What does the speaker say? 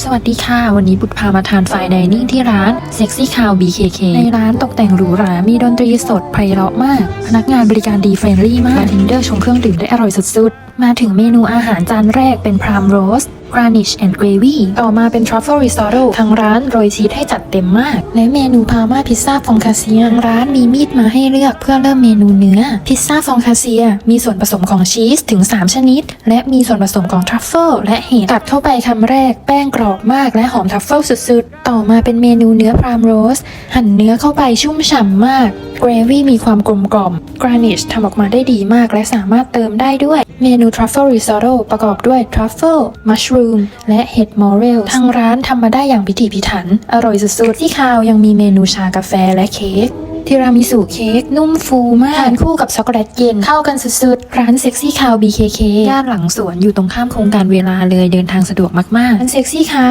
สวัสดีค่ะ วันนี้บุตรพามาทานไฟน์ไดนิ่งที่ร้าน Sexy Cow BKK ในร้านตกแต่งหรูหรา มีดนตรีสดไพเราะมาก พนักงานบริการดีเฟรนลี่มากบาร์เทนเดอร์ชงเครื่องดื่มได้อร่อยสุดๆ มาถึงเมนูอาหารจานแรกเป็นพรามโรส Garnish and Gravy ต่อมาเป็น Truffle Risotto ทางร้านโรยชีสให้จัดเต็มมาก และเมนูพาม่าพิซซ่าฟองคาเซียทางร้านมีมีดมาให้เลือกเพื่อเริ่มเมนูเนื้อ พิซซ่าฟองคาเซีย มีส่วนผสมของชีสถึง 3 ชนิด และมีส่วนผสมของทรัฟเฟิลและเห็ดกัดเข้าไปคำแรกแป้งกรอบมากและหอมทรัฟเฟิลสุดๆ ต่อมาเป็นเมนูเนื้อพรามโรส หั่นเนื้อเข้าไปชุ่มฉ่ำมากเกรวี่มีความกลมกล่อมกรานิชทำออกมาได้ดีมากและสามารถเติมได้ด้วย เมนู Truffle Risotto ประกอบด้วย Truffle Mushroom และเห็ดมอเรลทางร้านทำมาได้อย่างพิถีพิถัน อร่อยสุดๆ ที่คาวยังมีเมนูชากาแฟและเค้ก ทีรามิสุเค้กนุ่มฟูมากทานคู่กับช็อกโกแลตเย็น เข้ากันสุดๆ ร้านเซ็กซี่คาว BKK ย่านหลังสวนอยู่ตรงข้ามโครงการเวลาเลยเดินทางสะดวกมากๆร้านเซ็กซี่คาว